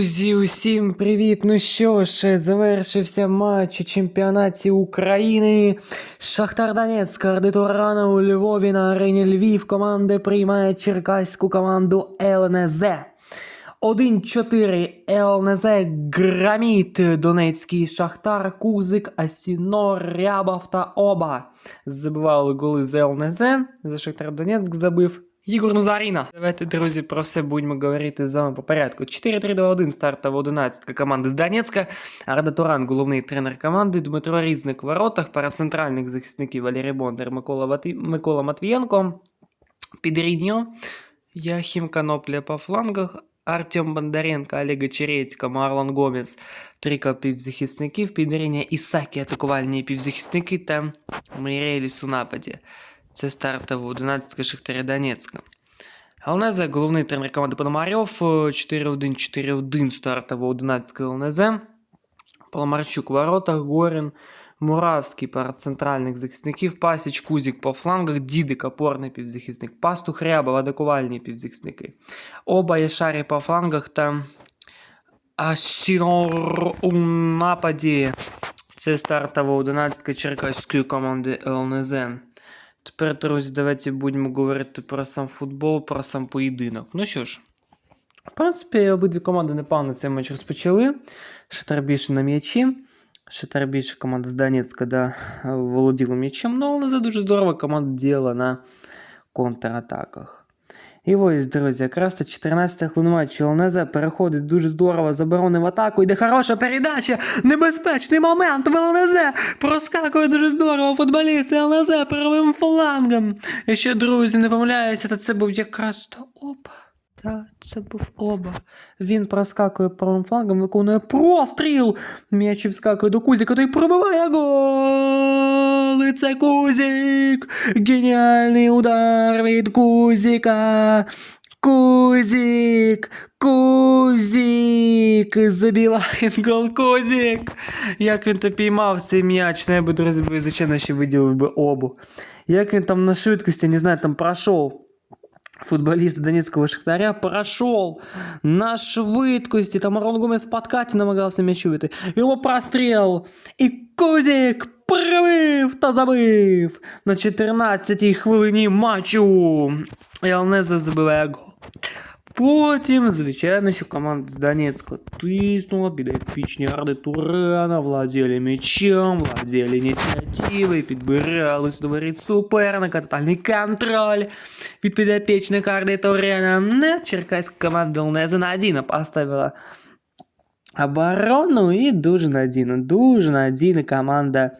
Друзі, усім привіт! Ну що ж, завершився матч у чемпіонаті України. Шахтар Донецьк, Ардитурана у Львові на арені Львів. Команда приймає черкаську команду ЛНЗ. 1-4 ЛНЗ громіт Донецький Шахтар, Кузик, Асінор, Рябов та Оба. Забивали голи з ЛНЗ. За Шахтар Донецьк забив Ігор Назаріна. Давайте, друзі, про все будемо говорити з вами по порядку. 4-3-2-1 стартова 11 команди з Донецька. Арда Туран, головний тренер команди, Дмитро Різник в воротах, пара центральних захисників Валерій Бондар, Микола, Вати... Микола Матвієнко, Підрідньо, Яхім Канопля по флангах, Артем Бондаренко, Олега Черетька, Марлон Гомес, трійка півзахисників, Підріння Ісакі, атакувальні півзахисники та Мейреліс у нападі. Це стартова 11 Шахтаря Донецька. ЛНЗ, головний тренер команди Пономарьов, 4-1-4-1 стартова 11 ЛНЗ. Паламарчук в воротах, Горін, Муравський пара центральних захисників, Пасіч, Кузік по флангах, Дідик, опорний півзахисник, Пастух Ряба, атакувальні півзахисники. Оба Яшарі по флангах та Асінор у нападі. Це стартова 11 черкаської команди ЛНЗ. Тепер, друзі, давайте будемо говорити про сам футбол, про сам поєдинок. Ну що ж, в принципі, обидві команди непевно цей матч розпочали. Шатар більше на м'ячі. Шатар більше команда з Донецька да, володіла м'ячем, але за дуже здорово команда діяла на контратаках. І ось, друзі, якраз то 14 хвилин матчу ЛНЗ переходить дуже здорово з оборони в атаку. Йде хороша передача, небезпечний момент в ЛНЗ. Проскакує дуже здорово футболіст ЛНЗ правим флангом. І ще, друзі, не помиляюся, та це був якраз то оба. Та це був оба. Він проскакує правим флангом, виконує простріл. М'яч вскакує до Кузіка, той пробиває гол. І це Кузік. Геніальний удар від Кузика. Кузик, Кузик, забиває гол Кузик. Як він то піймав цей м'яч, ну я би, друзі, звичайно, ще виділив би обу. Як він там на швидкості, не знаю, там пройшов. Футболіст Донецького Шахтаря прошел на швидкості. Там Марон Гомес в подкаті намагався м'яч увити. Його простріл. І Кузік пробив та забив на 14-й хвилині матчу. Ялнеза забиває гол. Потім, звичайно, що команда з Донецька тиснула під епічні ради Турана, владіли м'ячем, владіли ініціативою, підбирались до воріт суперника, тотальний контроль від підопічних Арди Турана. Не, черкаська команда Лнеза надійно поставила оборону і дуже надійно, дуже надійна команда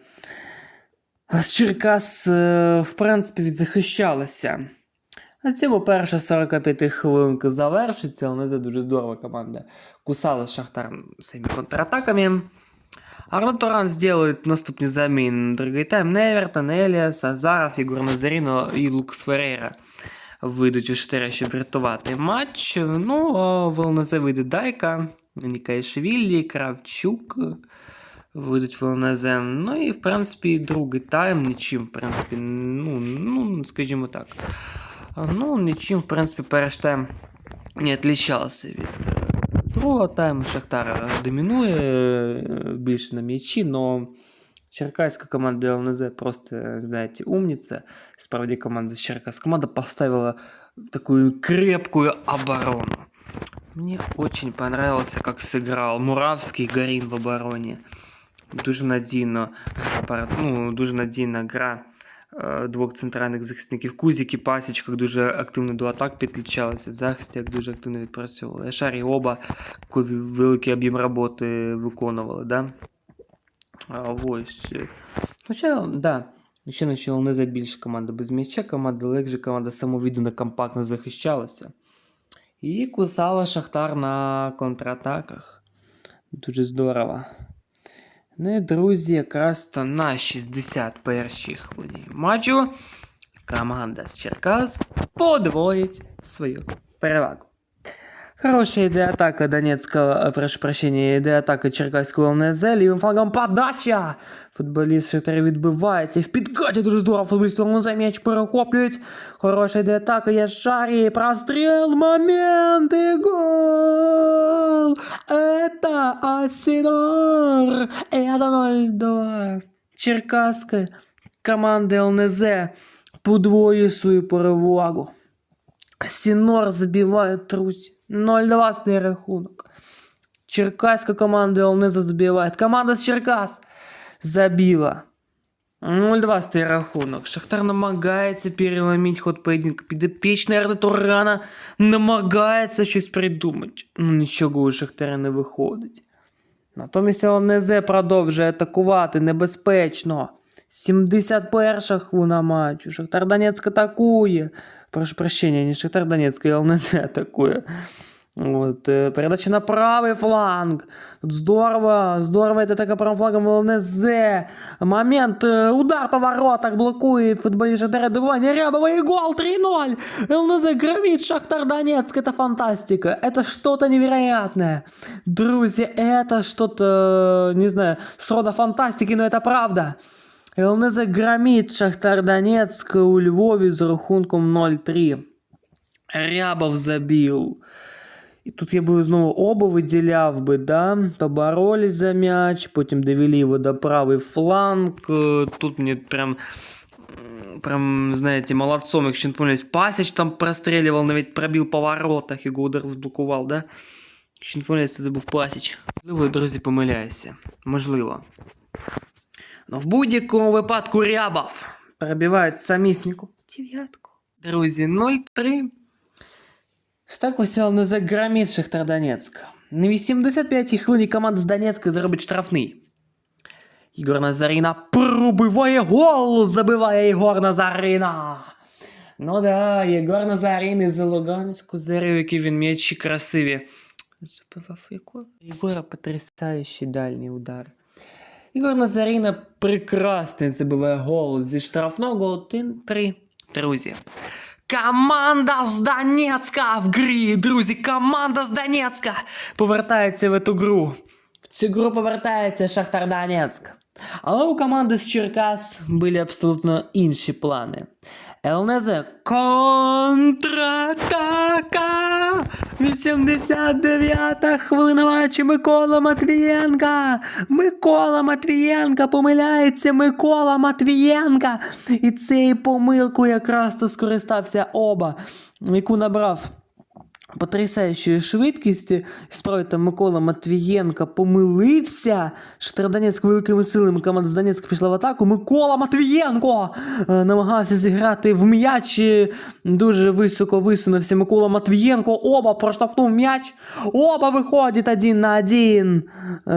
з Черкас, е, в принципі, відзахищалася. На цьому перша 45 хвилинка завершиться, але це дуже здорова команда. Кусала Шахтар своими контратаками. Арно Туран сделает наступні заміни другий тайм. Невертон, Еліас, Азаров, Єгор Назаріно і Лукас Ферейра вийдуть у Шахтаря, щоб врятувати матч. Ну, а ЛНЗ вийде Дайка, Нікаєшвілі, Кравчук вийдуть в ЛНЗ. Ну і, в принципі, другий тайм нічим, в принципі, ну, ну скажімо так. Ну, нічим, в принципі, перший тайм не відрізнявся від е, другого тайму. Шахтар домінує е, більше на м'ячі, але черкаська команда ЛНЗ просто, знаєте, умниця. Справді команда з Черкас. Команда поставила такую крепкую оборону. Мне очень понравился, как сыграл Муравский Гарин в обороне. Дуже надійно, ну, дуже надійна гра е, двох центральних захисників. Кузік і Пасічка дуже активно до атак підключалися, в захисті як дуже активно відпрацьовували. Шар і оба великий об'єм роботи виконували. Да? А, ось. Ну, ще, да. Ще почала не за більше команда без м'яча, команда легше, команда самовіддано компактно захищалася. І кусала Шахтар на контратаках. Дуже здорово. Ну і друзі, якраз то на 61-й хвилині матчу команда з Черкас подвоїть свою перевагу. Хорошая идея атака Донецкого, э, прошу прощения, идея атака Черкаського ЛНЗ, лівим флангом подача! Футболіст Шахтаря відбивається, в підкаті дуже здорово, футболіст ЛНЗ м'яч перехоплюють. Хороша ідея атака, є Шарі, простріл, момент і гол! Это Асинор! Это 0-2. Черкаська команда ЛНЗ подвоює свою перевагу. Сінор забиває друзі. 0-2 стає рахунок. Черкаська команда ЛНЗ забиває. Команда з Черкас забила. 0-2 стає рахунок. Шахтар намагається переломити ход поєдинка. Підопічний Арда намагається щось придумати. Ну нічого у Шахтаря не виходить. Натомість ЛНЗ продовжує атакувати небезпечно. 71 хвилина матчу. Шахтар Донецьк атакує. Прошу прощения, не Шахтар Донецьк, а ЛНЗ атакує. Вот, передача на правый фланг. Здорово, здорово это атака правым флангом ЛНЗ. Момент, удар по воротах блокует футболист Шахтаря добывание Рябова и гол 3-0. ЛНЗ громит Шахтар Донецк, это фантастика, это что-то невероятное. Друзья, это что-то, не знаю, с рода фантастики, но это правда. ЛНЗ громит Шахтар Донецк у Львові з рахунком 0-3. Рябов забив. І тут я би знову оба виділяв би, да? Поборолись за м'яч, потім довели його до правий фланг. Е, Тут мені прям, м, прям, знаєте, молодцом, якщо не помиляюсь, Пасіч там прострілював, навіть пробив по воротах, його удар заблокував, да? Якщо не помиляюсь, це забув Пасіч. Можливо, я, друзі, помиляюся. Можливо. Ну, в будь-якому випадку Рябов пробиває самісіньку дев'ятку. Друзі, 0-3. Ось так ось не загромить Шахтар Донецьк. На 85-й хвилині команда з Донецька заробить штрафний. Ігор Назаріна пробиває гол! Забиває Ігор Назаріна! Ну да, Єгор Назарін із Луганську зарив, які він м'ячі красиві. Забивав Єгор. Єгора потрясаючий дальній удар. Ігор Назаріна прекрасний забиває гол зі штрафного 1-3. Друзі. Команда з Донецька в грі, друзі, команда з Донецька повертається в эту гру. В цю гру повертається Шахтар Донецьк. Але у команди з Черкас були абсолютно інші плани. ЛНЗ контратака! 89-та хвилина матчі Микола Матвієнка! Микола Матвієнка помиляється Микола Матвієнка! І цією помилкою якраз то скористався оба, яку набрав потрясаючої швидкості. Справді там Микола Матвієнка помилився. Штрадонецьк великими силами команда з Донецька пішла в атаку. Микола Матвієнко е, намагався зіграти в м'яч. Дуже високо висунувся Микола Матвієнко. Оба проштовхнув м'яч. Оба виходять один на один. Е,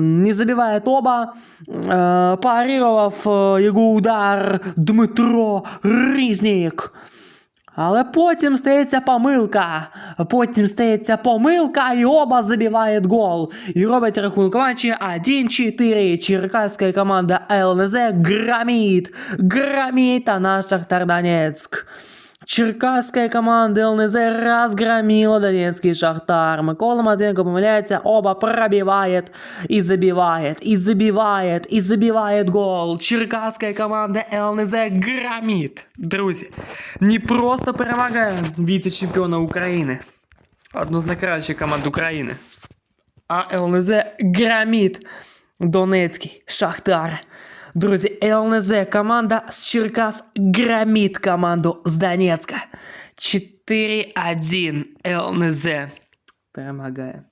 не забиває оба. Е, парировав його удар Дмитро Різнік. Але потім стається помилка. Потім стається помилка, і оба забивають гол. І робить рахунок матчі 1-4. Черкаська команда ЛНЗ громит. Громит наш Шахтар Донецк. Черкасская команда ЛНЗ разгромила Донецкий Шахтар. Микола Матвенко помиляется, оба пробивает и забивает, и забивает, и забивает гол. Черкасская команда ЛНЗ громит. Друзі, не просто перемагає віце-чемпіона України. Одну з найкращих команд України. А ЛНЗ громит Донецький Шахтар. Друзі, ЛНЗ команда з Черкас громит команду з Донецька. 4-1 ЛНЗ перемагає.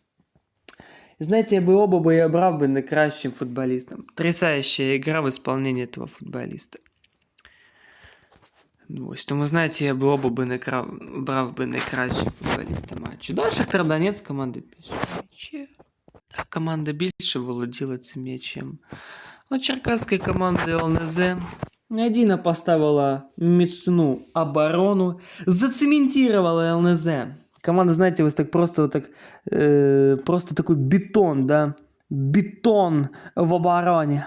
Знаете, я бы оба бы я брал бы найкращим футболистом. Потрясающая игра в исполнении этого футболиста. Ну, Ось тому, знаєте, я би оба би не крав, брав би найкращим футболістом матчу. Да, Шахтар Донецьк команда більше м'ячів. Так, команда більше володіла цим м'ячем. Ну, черкасська команда ЛНЗ Надійно поставила міцну оборону, зацементировала ЛНЗ. Команда, знаете, ось так просто, вот так, э, просто такой бетон, да, бетон в обороне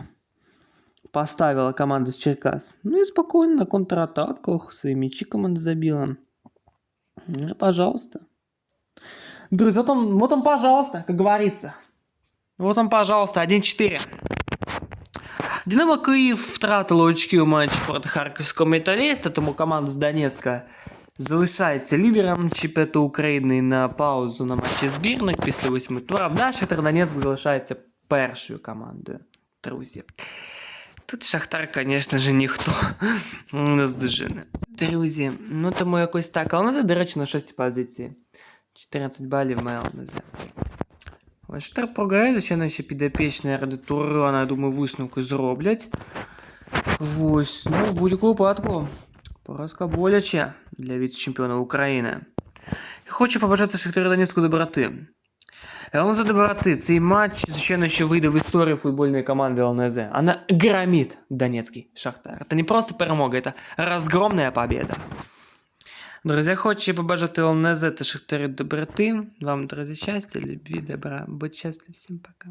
поставила команда с Черкас. Ну и спокойно на контратаках свои мячи команда забила. Ну, пожалуйста. Друзья, вот он, вот он, пожалуйста, как говорится. Вот он, пожалуйста, 1-4. Динамо Київ втратило очки у матчі проти харківського металіста, тому команда з Донецька залишається лідером чемпіонату України на паузу на матчі збірних після восьми турів. Шахтар Донецьк залишається першою командою. Друзі. Тут Шахтар, звісно ж, ніхто не здожене. Друзі, ну тому якось так. Але ЛНЗ, до речі, на шостій позиції. 14 балів має ЛНЗ. Ось Шахтар програє, ще підопічні ради Турана, я думаю, висновки зроблять. Ось, ну, в будь-якому випадку. Поразка боляче для віце-чемпіона України. Хочу побажати Шахтарю Донецьку доброти. ЛНЗ доброти. Цей матч, звичайно, ще вийде в історію футбольної команди ЛНЗ. Она громит Донецкий Шахтар. Это не просто перемога, это разгромная победа. Друзі, хочу побажати ЛНЗ та Шахтарю доброти. Вам, друзі, щастя, любві, добра. Будь щасливі, всім пока.